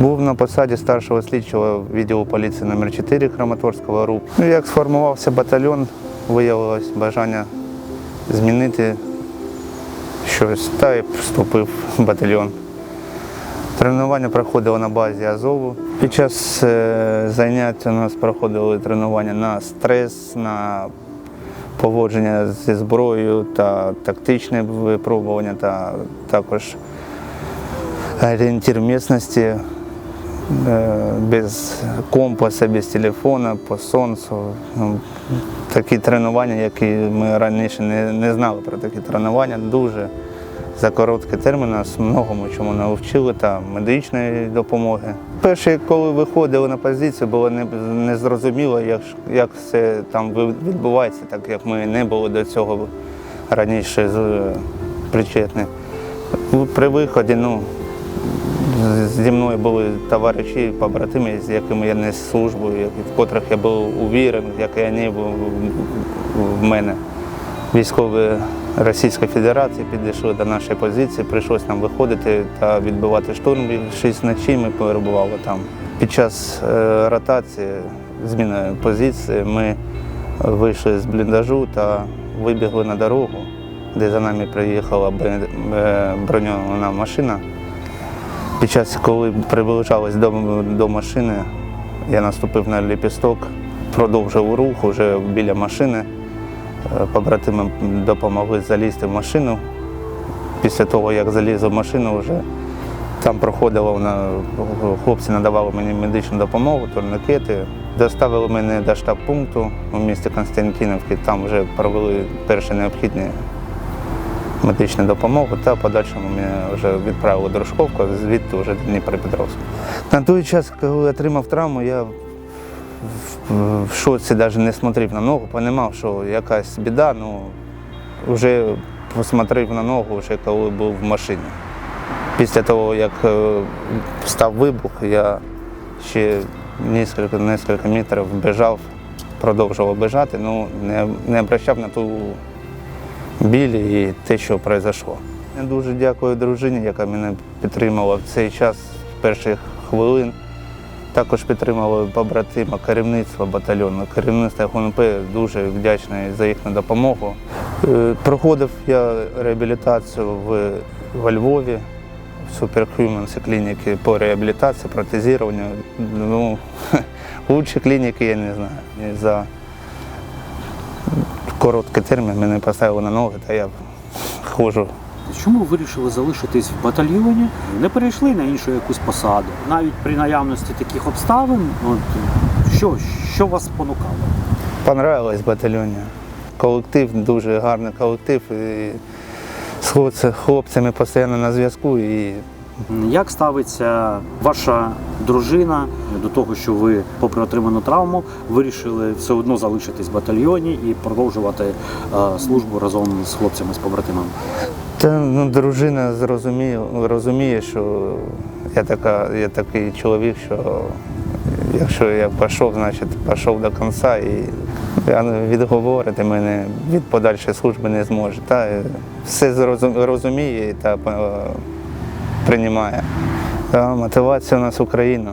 Був на посаді старшого слідчого відділу поліції номер 4 Краматорського РУП. Ну, як сформувався батальйон, виявилось бажання змінити щось, та й вступив в батальйон. Тренування проходило на базі Азову. Під час е, занять у нас проходили тренування на стрес, на поводження зі зброєю та тактичне випробування, та також орієнтир місцевості е, без компаса, без телефона, по сонцю. Ну, такі тренування, які ми раніше не, не знали про такі тренування, дуже за короткий термін нас многому чому навчили та медичної допомоги. Перше, коли виходили на позицію, було не, не як, як все там відбувається, так як ми не були до цього раніше причетні. При виході, ну, зі мною були товариші, побратими, з якими я нес службу, в котрих я був увірений, як і вони в мене. Військові Російської Федерації підійшли до нашої позиції, прийшлось нам виходити та відбивати штурм. Шість ночей ми перебували там. Під час е, ротації, зміни позиції, ми вийшли з бліндажу та вибігли на дорогу, де за нами приїхала е, броньована машина. Під час, коли приближались до, до машини, я наступив на ліпісток, продовжив рух уже біля машини. Е, Побратими допомогли залізти в машину. Після того, як заліз в машину, вже там проходило на хлопці надавали мені медичну допомогу, турникети. Доставили мене до штаб-пункту у місті Константинівки. Там вже провели перші необхідні медичну допомогу та в подальшому мене вже відправили до звідти вже до Дніпропетровська. На той час, коли отримав травму, я в- шоці навіть не смотрів на ногу, розумів, що якась біда, ну вже посмотрів на ногу, вже коли був в машині. Після того, як е, став вибух, я ще кілька, кілька метрів біжав, продовжував біжати, ну не, не обращав на ту біль і те, що произошло. Я дуже дякую дружині, яка мене підтримала в цей час з перших хвилин. Також підтримала побратима керівництва батальйону. Керівництво ГУНП дуже вдячне за їхню допомогу. Е, Проходив я реабілітацію в, во Львові, в Superhumans клініки по реабілітації, протезуванню. Ну, лучші клініки я не знаю. За короткий термін мене поставили на ноги, та я ходжу Чому ви вирішили залишитись в батальйоні? Не перейшли на іншу якусь посаду? Навіть при наявності таких обставин, от, що, що вас спонукало? Понравилось в батальйоні. Колектив, дуже гарний колектив. І з хлопцями постійно на зв'язку. І Як ставиться ваша дружина до того, що ви, попри отриману травму, вирішили все одно залишитись в батальйоні і продовжувати е, службу разом з хлопцями, з побратимами? та, ну, дружина зрозуміє, розуміє, що я, така, я такий чоловік, що якщо я пішов, значить пішов до кінця і відговорити мене від подальшої служби не зможе. Та е, все розуміє та е, приймає. Мотивація у нас Україна.